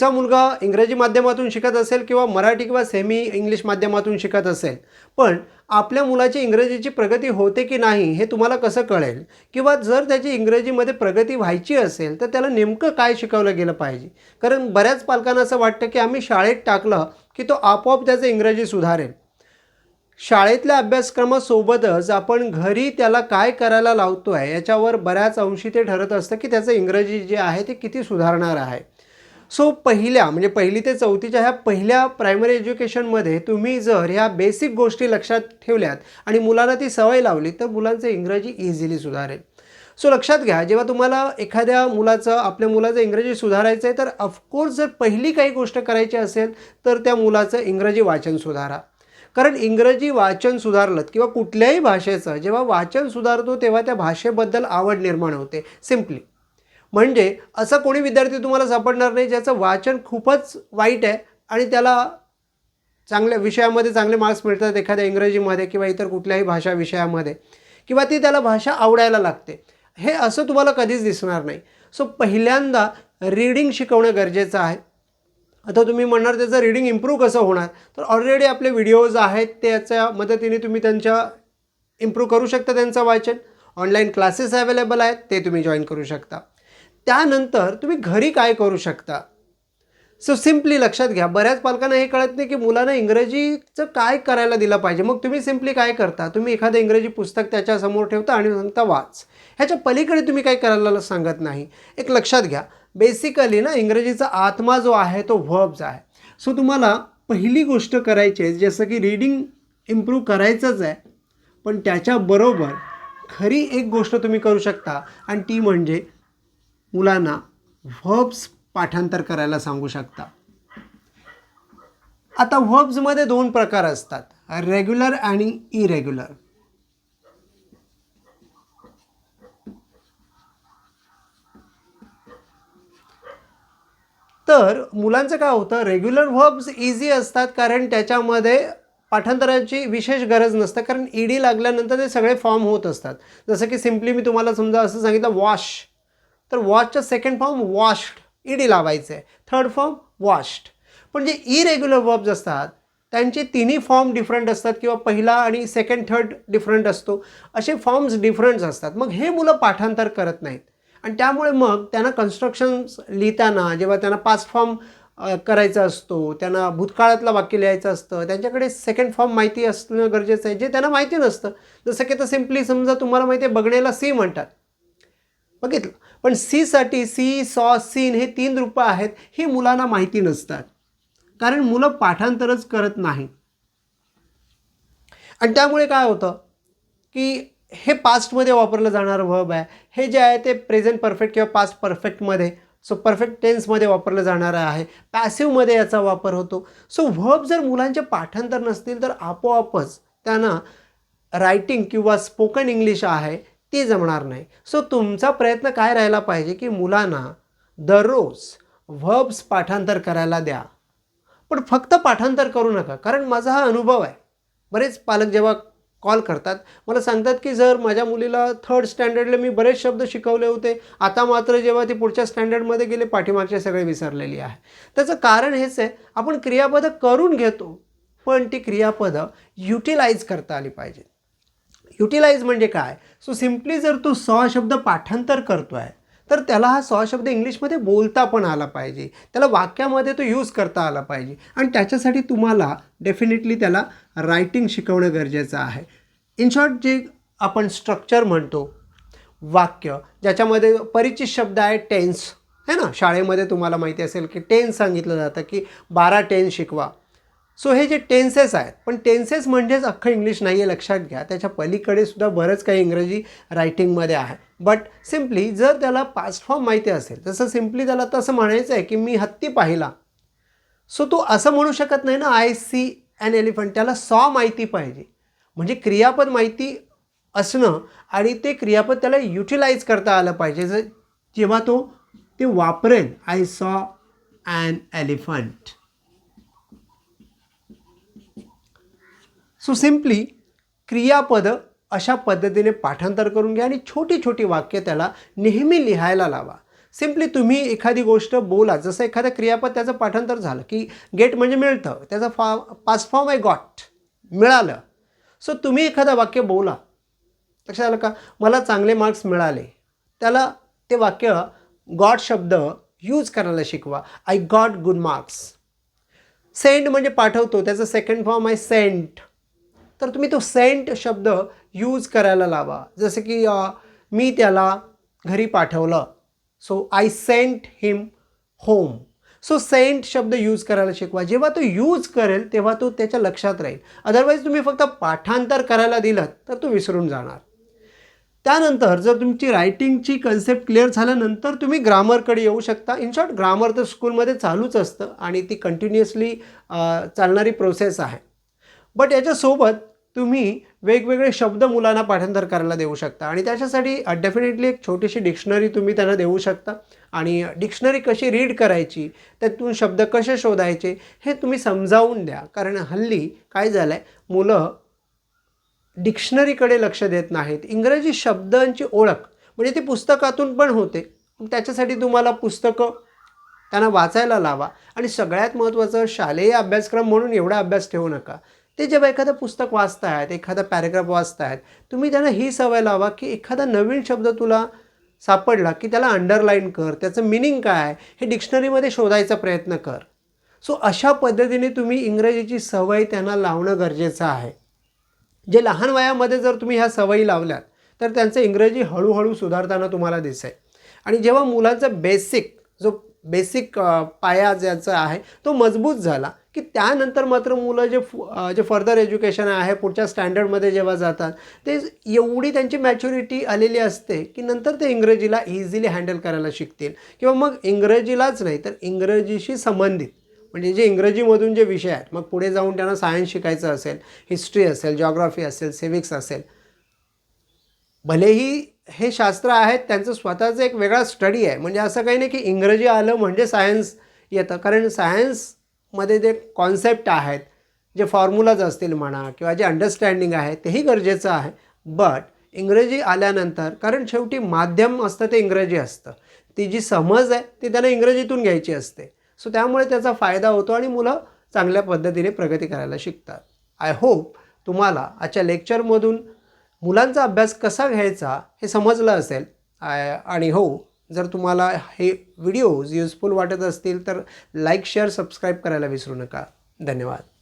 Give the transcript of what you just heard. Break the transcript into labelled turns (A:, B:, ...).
A: तुमचा मुलगा इंग्रजी माध्यमातून शिकत असेल किंवा मराठी किंवा सेमी इंग्लिश माध्यमातून शिकत असेल पण आपल्या मुलाची इंग्रजीची प्रगती होते की नाही हे तुम्हाला कसं कळेल? किंवा जर त्याची इंग्रजीमध्ये प्रगती व्हायची असेल तर त्याला नेमकं काय शिकवलं गेलं पाहिजे? कारण बऱ्याच पालकांना असं वाटतं की आम्ही शाळेत टाकलं की तो आपोआप त्याचं इंग्रजी सुधारेल. शाळेतल्या अभ्यासक्रमासोबतच आपण घरी त्याला काय करायला लावतो आहे याच्यावर बऱ्याच अंशी ते ठरत असतं की त्याचं इंग्रजी जे आहे ते किती सुधारणार आहे. सो पहिल्या म्हणजे पहिली ते चौथीच्या ह्या पहिल्या प्रायमरी एज्युकेशनमध्ये तुम्ही जर ह्या बेसिक गोष्टी लक्षात ठेवल्यात आणि मुलांना ती सवय लावली तर मुलांचं इंग्रजी इझिली सुधारेल. सो लक्षात घ्या जेव्हा तुम्हाला एखाद्या मुलाचं आपल्या मुलाचं इंग्रजी सुधारायचं आहे तर ऑफकोर्स जर पहिली काही गोष्ट करायची असेल तर त्या मुलाचं इंग्रजी वाचन सुधारा. कारण इंग्रजी वाचन सुधारलं किंवा कुठल्याही भाषेचं जेव्हा वाचन सुधारतो तेव्हा त्या भाषेबद्दल आवड निर्माण होते सिम्पली म्हणजे असं कोणी विद्यार्थी तुम्हाला सापडणार नाही ज्याचं वाचन खूपच वाईट आहे आणि त्याला चांगल्या विषयामध्ये चांगले मार्क्स मिळतात एखाद्या इंग्रजीमध्ये किंवा इतर कुठल्याही भाषा विषयामध्ये किंवा ती त्याला भाषा आवडायला लागते. हे असं तुम्हाला कधीच दिसणार नाही. सो पहिल्यांदा रीडिंग शिकवणं गरजेचं आहे. आता तुम्ही म्हणणार त्याचं रीडिंग इम्प्रूव्ह कसं होणार? तर ऑलरेडी आपले व्हिडिओज आहेत त्याच्या मदतीने तुम्ही त्यांच्या इम्प्रूव्ह करू शकता त्यांचं वाचन. ऑनलाईन क्लासेस अवेलेबल आहेत ते तुम्ही जॉईन करू शकता. त्यानंतर तुम्ही घरी काय करू शकता? सो सिम्पली लक्षात घ्या. बऱ्याच पालकांना हे कळत नाही की मुलांना इंग्रजीचं काय करायला दिलं पाहिजे. मग तुम्ही सिम्पली काय करता? तुम्ही एखादं इंग्रजी पुस्तक त्याच्यासमोर ठेवता आणि सांगता वाच. ह्याच्या पलीकडे तुम्ही काय करायला सांगत नाही. एक लक्षात घ्या. बेसिकली ना इंग्रजीचा आत्मा जो आहे तो व्हर्ब्स आहे. सो तुम्हाला पहिली गोष्ट करायची आहे जसं की रीडिंग इम्प्रूव्ह करायचंच आहे पण त्याच्याबरोबर खरी एक गोष्ट तुम्ही करू शकता. आणि ती म्हणजे मुलांना व्हब्स पाठांतर करायला सांगू शकता. आता व्हब्समध्ये दोन प्रकार असतात रेग्युलर आणि इरेग्युलर तर मुलांचं काय होतं रेग्युलर व्हर्ब्स इझी असतात कारण त्याच्यामध्ये पाठांतराची विशेष गरज नसते कारण ईडी लागल्यानंतर ते सगळे फॉर्म होत असतात. जसं की सिम्पली मी तुम्हाला समजा असं सांगितलं वॉश तर वॉशचं सेकंड फॉर्म वॉश्ड ईडी लावायचं आहे थर्ड फॉर्म वॉश्ड पण जे इरेग्युलर वर्ब्स असतात. त्यांचे तिन्ही फॉर्म डिफरंट असतात किंवा पहिला आणि सेकंड थर्ड डिफरंट असतो. असे फॉर्म्स डिफरंट असतात. मग हे मुलं पाठांतर करत नाहीत. आणि त्यामुळे मग त्यांना कन्स्ट्रक्शन्स लिहिताना जेव्हा त्यांना पास्ट फॉर्म करायचा असतो त्यांना भूतकाळातलं वाक्य लिहायचं असतं त्यांच्याकडे सेकंड फॉर्म माहिती असणं गरजेचं आहे. जे त्यांना माहिती नसतं. जसं की तर सिम्पली समजा तुम्हाला माहिती आहे बघण्याला सी म्हणतात. बघितलं. पण सीसाठी सी सॉ सीन हे तीन रूपं आहेत ही मुलांना माहिती नसतात. कारण मुलं पाठांतरच करत नाही आणि त्यामुळे काय होतं? की हे पास्टमध्ये वापरलं जाणारं व्हब आहे. हे जे आहे ते प्रेझेंट परफेक्ट किंवा पास्ट परफेक्टमध्ये सो परफेक्ट टेन्समध्ये वापरलं जाणारं आहे. पॅसिवमध्ये याचा वापर होतो. सो व्हर्ब जर मुलांचे पाठांतर नसतील तर आपोआपच त्यांना रायटिंग किंवा स्पोकन इंग्लिश आहे ती जमणार नाही. सो तुमचा प्रयत्न काय राहिला पाहिजे की मुलांना दररोज व्हब्स पाठांतर करायला द्या. पण फक्त पाठांतर करू नका कारण माझा हा अनुभव आहे. बरेच पालक जेव्हा कॉल करतात मला सांगतात की जर माझ्या मुलीला थर्ड स्टँडर्डला मी बरेच शब्द शिकवले होते. आता मात्र जेव्हा ती पुढच्या स्टँडर्डमध्ये गेले पाठीमागचे सगळे विसरलेली आहे. त्याचं कारण हेच आहे आपण क्रियापदं करून घेतो पण ती क्रियापदं युटिलाइज करता आली पाहिजेत. युटिलाइज म्हणजे काय? सो सिम्पली जर तू सॉ शब्द पाठांतर करतो आहे तर त्याला हा सॉ शब्द इंग्लिशमध्ये बोलता पण आला पाहिजे. त्याला वाक्यामध्ये तो यूज करता आला पाहिजे. आणि त्याच्यासाठी तुम्हाला डेफिनेटली त्याला रायटिंग शिकवणं गरजेचं आहे. इन शॉर्ट जे आपण स्ट्रक्चर म्हणतो वाक्य ज्याच्यामध्ये परिचित शब्द आहे टेन्स है ना? शाळेमध्ये तुम्हाला माहिती असेल की टेन्स सांगितलं जातं की बारा टेन्स शिकवा. सो हे जे टेन्सेस आहेत पण टेन्सेस म्हणजेच अख्खं इंग्लिश नाही आहे लक्षात घ्या. त्याच्या पलीकडे सुद्धा बरंच काही इंग्रजी रायटिंगमध्ये आहे. बट सिम्पली जर त्याला पास्ट फॉर्म माहिती असेल तसं सिम्पली त्याला तसं म्हणायचं आहे की मी हत्ती पाहिला. सो तो असं म्हणू शकत नाही ना आय सी अॅन एलिफंट त्याला सॉ माहिती पाहिजे. म्हणजे क्रियापद माहिती असणं आणि ते क्रियापद त्याला युटिलाइज करता आलं पाहिजे. जर जेव्हा तो ते वापरेल I saw an elephant so simply क्रियापद अशा पद्धतीने पाठांतर करून घ्या आणि छोटी छोटी वाक्य त्याला नेहमी लिहायला लावा. सिम्पली तुम्ही एखादी गोष्ट बोला जसं एखादं क्रियापद त्याचं पाठांतर झालं की गेट म्हणजे मिळतं त्याचा फॉ पास फॉर्म आहे गॉट मिळालं. सो तुम्ही एखादं वाक्य बोला. लक्षात आलं का? मला चांगले मार्क्स मिळाले. त्याला ते वाक्य गॉड शब्द यूज करायला शिकवा. I got good marks send म्हणजे पाठवतो त्याचं सेकंड फॉर्म आहे सेंट तर तुम्ही तो सेंट शब्द यूज करायला लावा. जसं की मी त्याला घरी पाठवलं. So I sent him home so sent शब्द यूज करायला शिकवा. जेव्हा तो यूज करेल तेव्हा तो त्याच्या लक्षात राहील. अदरवाईज तुम्ही फक्त पाठांतर करायला दिलं तर तो विसरून जाणार. त्यानंतर जर तुमची रायटिंगची कन्सेप्ट क्लिअर झाल्यानंतर तुम्ही ग्रामरकडे येऊ शकता. इन शॉर्ट ग्रामर तर स्कूलमध्ये चालूच असतं आणि ती कंटिन्युअसली चालणारी प्रोसेस आहे. बट याच्यासोबत तुम्ही वेगवेगळे शब्द मुलांना पाठांतर करायला देऊ शकता. आणि त्याच्यासाठी डेफिनेटली एक छोटीशी डिक्शनरी तुम्ही त्यांना देऊ शकता. आणि डिक्शनरी कशी रीड करायची त्यातून शब्द कसे शोधायचे हे तुम्ही समजावून द्या. कारण हल्ली काय झालं आहे मुलं डिक्शनरीकडे लक्ष देत नाहीत. इंग्रजी शब्दांची ओळख म्हणजे ती पुस्तकातून पण होते. त्याच्यासाठी तुम्हाला पुस्तकं त्यांना वाचायला लावा. आणि सगळ्यात महत्त्वाचं शालेय अभ्यासक्रम म्हणून एवढा अभ्यास ठेवू नका. ते जेव्हा एखादं पुस्तक वाचतायत एखादा पॅरेग्राफ वाचतायत तुम्ही त्यांना ही सवय लावा की एखादा नवीन शब्द तुला सापडला की त्याला अंडरलाईन कर त्याचं मिनिंग काय आहे हे डिक्शनरीमध्ये शोधायचा प्रयत्न कर. सो अशा पद्धतीने तुम्ही इंग्रजीची सवय त्यांना लावणं गरजेचं आहे. जे लहान वयामध्ये जर तुम्ही ह्या सवयी लावल्यात तर त्यांचं इंग्रजी हळूहळू सुधारताना तुम्हाला दिसेल. आणि जेव्हा मुलांचा बेसिक जो बेसिक पाया ज्याचा आहे तो मजबूत झाला. की त्यानंतर मात्र मुलं जे फु जे फर्दर एज्युकेशन आहे पुढच्या स्टँडर्डमध्ये जेव्हा जातात ते एवढी त्यांची मॅच्युरिटी आलेली असते की नंतर ते इंग्रजीला इझिली हँडल करायला शिकतील. किंवा मग इंग्रजीलाच नाही तर इंग्रजीशी संबंधित. म्हणजे जे इंग्रजीमधून जे विषय आहेत मग पुढे जाऊन त्यांना सायन्स शिकायचं असेल हिस्ट्री असेल जॉग्राफी असेल सिविक्स असेल भलेही हे शास्त्र आहेत त्यांचं स्वतःचं एक वेगळा स्टडी आहे. म्हणजे असं काही नाही की इंग्रजी आलं म्हणजे सायन्स येतं. कारण सायन्समध्ये जे कॉन्सेप्ट आहेत जे फॉर्म्युलाज असतील म्हणा किंवा जे अंडरस्टँडिंग आहे तेही गरजेचं आहे. बट इंग्रजी आल्यानंतर कारण शेवटी माध्यम असतं ते इंग्रजी असतं. ती जी समज आहे ती त्यांना इंग्रजीतून घ्यायची असते. सो त्यामुळे त्याचा फायदा होतो आणि मुलं चांगल्या पद्धतीने प्रगती करायला शिकतात. आय होप तुम्हाला आजच्या लेक्चरमधून मुलांचा अभ्यास कसा घ्यायचा हे समजलं असेल. आय- आणि हो जर तुम्हाला हे व्हिडिओज युजफुल वाटत असतील तर लाईक शेअर सबस्क्राईब करायला विसरू नका. धन्यवाद.